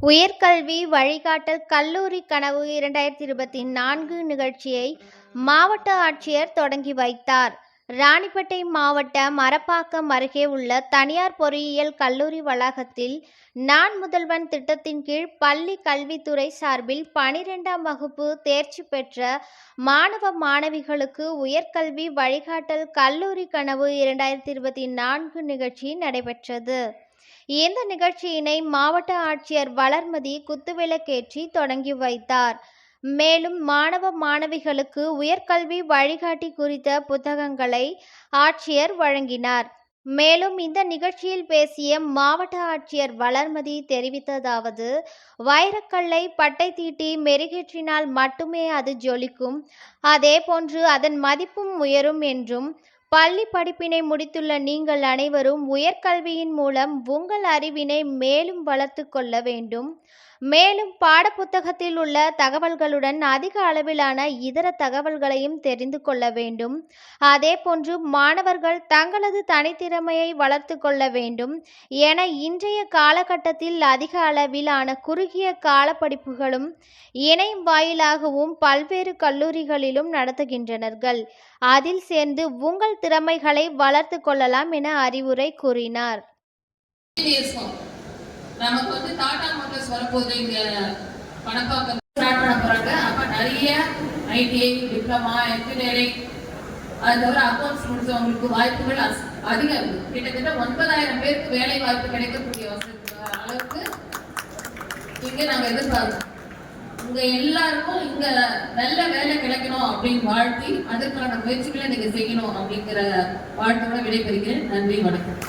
உயர்கல்வி வழிகாட்டல் கல்லூரி கனவு இரண்டாயிரத்தி இருபத்தி நான்கு நிகழ்ச்சியை மாவட்ட ஆட்சியர் தொடங்கி வைத்தார். ராணிப்பேட்டை மாவட்ட மரப்பாக்கம் அருகே உள்ள தனியார் பொறியியல் கல்லூரி வளாகத்தில் நான் முதல்வன் திட்டத்தின் கீழ் பள்ளி கல்வித்துறை சார்பில் பனிரெண்டாம் வகுப்பு தேர்ச்சி பெற்ற மாணவ மாணவிகளுக்கு உயர்கல்வி வழிகாட்டல் கல்லூரி கனவு இரண்டாயிரத்தி இருபத்தி நான்கு நிகழ்ச்சி நடைபெற்றது. இந்த நிகழ்ச்சியினை மாவட்ட ஆட்சியர் வளர்மதி குத்துவிளக்கேற்றி தொடங்கி வைத்தார். மேலும் மாணவ மாணவிகளுக்கு உயர்கல்வி வழிகாட்டி குறித்த புத்தகங்களை ஆட்சியர் வழங்கினார். மேலும் இந்த நிகழ்ச்சியில் பேசிய மாவட்ட ஆட்சியர் வளர்மதி தெரிவித்ததாவது வைரக்கல்லை பட்டை தீட்டி மெருகேற்றினால் மட்டுமே அது ஜொலிக்கும். அதே போன்று அதன் மதிப்பும் உயரும் என்றும் பள்ளி படிப்பினை முடித்துள்ள நீங்கள் அனைவரும் உயர்கல்வியின் மூலம் உங்கள் அறிவினை மேலும் வளர்த்து கொள்ள வேண்டும். மேலும் பாடப்புத்தகத்தில் உள்ள தகவல்களுடன் அதிக அளவிலான இதர தகவல்களையும் தெரிந்து கொள்ள வேண்டும். அதேபோன்று மாணவர்கள் தங்களது தனித்திறமையை வளர்த்து கொள்ள வேண்டும். என இன்றைய காலகட்டத்தில் அதிக அளவிலான குறுகிய கால படிப்புகளும் இணையம் வாயிலாகவும் பல்வேறு கல்லூரிகளிலும் நடத்துகின்றனர்கள். அதில் சேர்ந்து உங்கள் திறமைகளை வளர்த்து கொள்ளலாம் என அறிவுரை கூறினார். நமக்கு வந்து டாடா மோட்டர்ஸ் வரப்போகுது இங்க பணப்பாக்கம் ஸ்டார்ட் பண்ண போறாங்க. அப்ப நிறைய ஐடிஐ டிப்ளமா என்ஜினியரிங் அது தவிர அக்கௌண்ட்ஸ் முடிச்சவங்களுக்கு வாய்ப்புகள் அதிகம் கிட்டத்தட்ட ஒன்பதாயிரம் பேருக்கு வேலை வாய்ப்பு கிடைக்கக்கூடிய வசதி அளவுக்கு இங்க நாங்க எதிர்பார்க்கிறோம். உங்க எல்லாருக்கும் இங்க நல்ல வேலை கிடைக்கணும் அப்படின்னு வாழ்த்தி அதற்கான முயற்சிகளை நீங்க செய்யணும் அப்படிங்கிற வாழ்த்தோட விடைபெறுகிறேன். நன்றி வணக்கம்.